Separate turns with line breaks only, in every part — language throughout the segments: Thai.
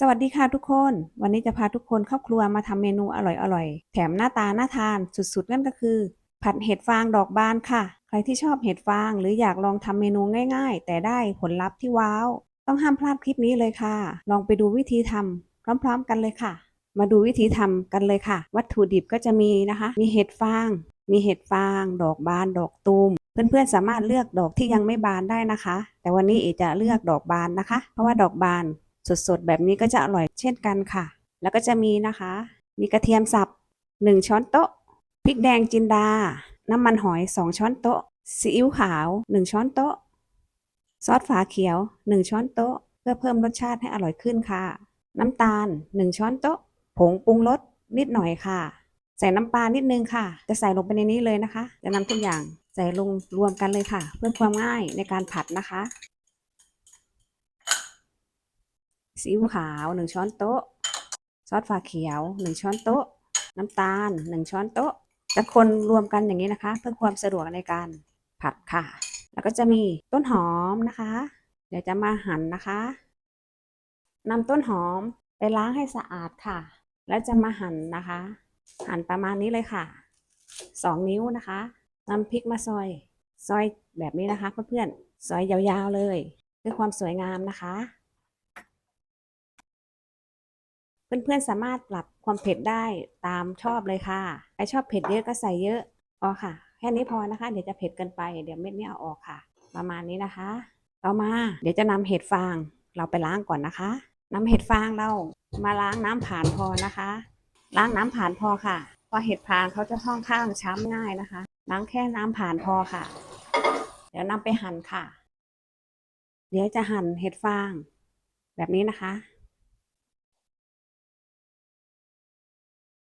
สวัสดีค่ะทุกคน วันนี้จะพาทุกคนเข้าครัวมาทำเมนูอร่อยๆ แถมหน้าตาน่าทานสุดๆ นั่นก็คือ ผัดเห็ดฟางดอกบานค่ะ ใครที่ชอบเห็ดฟางหรืออยากลองทำเมนูง่ายๆ แต่ได้ผลลัพธ์ที่ว้าว ต้องห้ามพลาดคลิปนี้เลยค่ะ ลองไปดูวิธีทำพร้อมๆกันเลยค่ะ มาดูวิธีทำกันเลยค่ะ วัตถุดิบก็จะมีนะคะ มีเห็ดฟาง มีเห็ดฟาง ดอกบาน ดอกตูมเพื่อนๆสามารถเลือกดอกที่ยังไม่บานได้นะคะ แต่วันนี้เอจะเลือกดอกบานนะคะ เพราะว่าดอกบาน สดๆ แบบนี้ก็จะอร่อยเช่นกันค่ะ แล้วก็จะมีนะคะ มีกระเทียมสับ 1 ช้อนโต๊ะ พริกแดงจินดา น้ำมันหอย 2 ช้อนโต๊ะ ซีอิ๊วขาว 1 ช้อนโต๊ะ ซอสฝาเขียว 1 ช้อนโต๊ะ เพื่อเพิ่มรสชาติให้อร่อยขึ้นค่ะ น้ำตาล 1 ช้อนโต๊ะ ผงปรุงรสนิดหน่อยค่ะ ใส่น้ำปลานิดนึงค่ะ จะใส่ลงไปในนี้เลยนะคะ จะนำทุกอย่างใส่ลงรวมกันเลยค่ะ เพื่อความง่ายในการผัดนะคะ ซีอิ๊วขาวหนึ่งช้อนโต๊ะ ซอสฝาเขียวหนึ่งช้อนโต๊ะ น้ำตาลหนึ่งช้อนโต๊ะจะคนรวมกันอย่างนี้นะคะ เพื่อความสะดวกในการผัดค่ะ แล้วก็จะมีต้นหอมนะคะ เดี๋ยวจะมาหั่นนะคะนำต้นหอมไปล้างให้สะอาดค่ะ แล้วจะมาหั่นนะคะ หั่นประมาณนี้เลยค่ะสองนิ้วนะคะนำพริกมาซอย ซอยแบบนี้นะคะเพื่อนๆซอยยาวๆเลย เพื่อความสวยงามนะคะ เพื่อนๆสามารถปรับความเผ็ดได้ตามชอบเลยค่ะ ใครชอบเผ็ดเยอะก็ใส่เยอะพอค่ะ แค่นี้พอนะคะ เดี๋ยวจะเผ็ดเกินไป เดี๋ยวเม็ดนี้เอาออกค่ะ ประมาณนี้นะคะ ต่อมา เดี๋ยวจะนำเห็ดฟาง เราไปล้างก่อนนะคะนำเห็ดฟางเรามาล้างน้ำผ่านพอนะคะ ล้างน้ำผ่านพอค่ะเพราะเห็ดฟางเขาจะค่อนข้างช้ำง่ายนะคะ ล้างแค่น้ำผ่านพอค่ะ เดี๋ยวนำไปหั่นค่ะ เดี๋ยวจะหั่นเห็ดฟาง แบบนี้นะคะ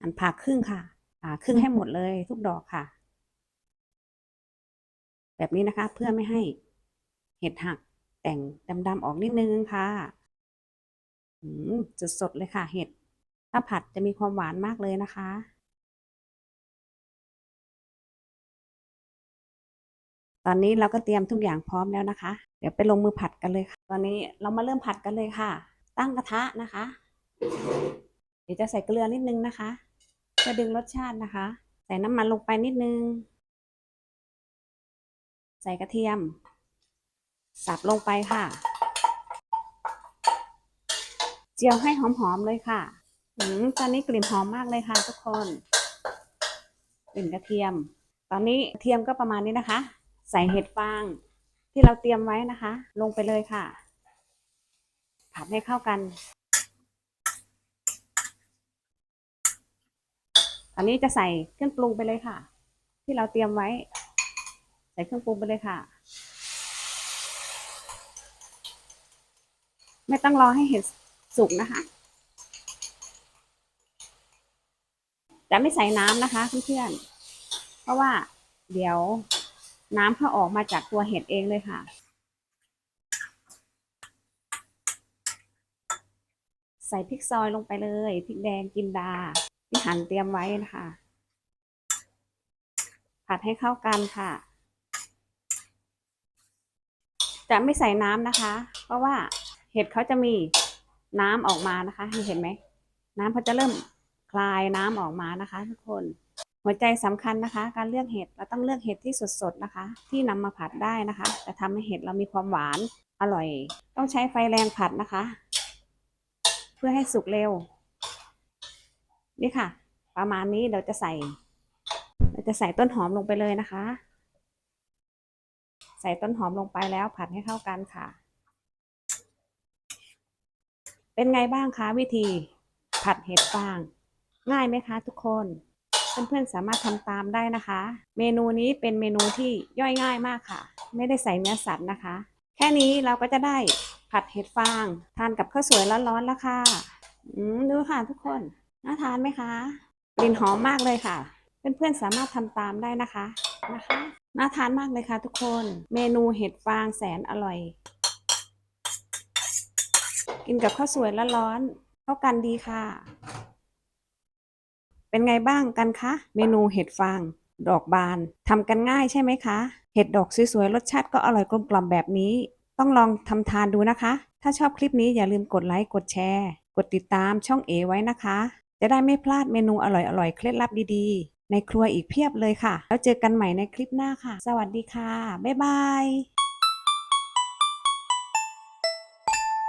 หั่นผ่าครึ่งค่ะผ่าครึ่งให้หมดเลยทุกดอกค่ะ แบบนี้นะคะเพื่อไม่ให้เห็ดหักแต่งดำๆออกนิดนึงค่ะอืมสดๆเลยค่ะ เห็ด ถ้าผัดจะมีความหวานมากเลยนะคะ ตอนนี้เราก็เตรียมทุกอย่างพร้อมแล้วนะคะ เดี๋ยวไปลงมือผัดกันเลยค่ะ ตอนนี้เรามาเริ่มผัดกันเลยค่ะ ตั้งกระทะนะคะ เดี๋ยวจะใส่เกลือนิดนึงนะคะ พื่อดึงรสชาตินะคะ ใส่น้ำมันลงไปนิดนึง ใส่กระเทียม สับลงไปค่ะ เจียวให้หอมๆเลยค่ะอืมตอนนี้กลิ่นหอมมากเลยค่ะทุกคนกลิ่นกระเทียม ตอนนี้เทียมก็ประมาณนี้นะคะ ใส่เห็ดฟางที่เราเตรียมไว้นะคะ ลงไปเลยค่ะผัดให้เข้ากัน อันนี้จะใส่เครื่องปรุงไปเลยค่ะ ที่เราเตรียมไว้ ใส่เครื่องปรุงไปเลยค่ะ ไม่ต้องรอให้เห็ดสุกนะคะจะไม่ใส่น้ำนะคะเพื่อนๆเพราะว่าเดี๋ยวน้ำเขาออกมาจากตัวเห็ดเองเลยค่ะ ใส่พริกซอยลงไปเลยพริกแดงกินดา ที่หั่นเตรียมไว้นะคะ ผัดให้เข้ากันค่ะ จะไม่ใส่น้ำนะคะ เพราะว่าเห็ดเขาจะมีน้ำออกมานะคะเห็นไหม น้ำเขาจะเริ่มคลายน้ำออกมานะคะ ทุกคน หัวใจสำคัญนะคะ การเลือกเห็ดเราต้องเลือกเห็ดที่สดๆนะคะ ที่นำมาผัดได้นะคะจะทำให้เห็ดเรามีความหวานอร่อย ต้องใช้ไฟแรงผัดนะคะ เพื่อให้สุกเร็ว นี่ค่ะ ประมาณนี้เราจะใส่ เราจะใส่ต้นหอมลงไปเลยนะคะ ใส่ต้นหอมลงไปแล้วผัดให้เข้ากันค่ะ เป็นไงบ้างคะวิธีผัดเห็ดฟาง ง่ายไหมคะทุกคนเพื่อนๆสามารถทำตามได้นะคะ เมนูนี้เป็นเมนูที่ย่อยง่ายมากค่ะ ไม่ได้ใส่เนื้อสัตว์นะคะ แค่นี้เราก็จะได้ผัดเห็ดฟาง ทานกับข้าวสวยร้อนๆแล้วค่ะ อืมดูค่ะทุกคน น่าทานไหมคะกลิ่นหอมมากเลยค่ะ เพื่อนๆสามารถทำตามได้นะคะนะคะน่าทานมากเลยค่ะทุกคน เมนูเห็ดฟางแสนอร่อย กินกับข้าวสวยร้อนๆเข้ากันดีค่ะ เป็นไงบ้างกันคะ เมนูเห็ดฟาง ดอกบานทำกันง่ายใช่ไหมคะ เห็ดดอกสวยๆรสชาติก็อร่อยกลมกล่อมแบบนี้ ต้องลองทำทานดูนะคะ ถ้าชอบคลิปนี้อย่าลืมกดไลค์ กดแชร์ กดติดตามช่องเอไว้นะคะ จะได้ไม่พลาดเมนูอร่อยๆ เคล็ดลับดีๆ ในครัวอีกเพียบเลยค่ะ แล้วเจอกันใหม่ในคลิปหน้าค่ะ สวัสดีค่ะ บ๊ายบาย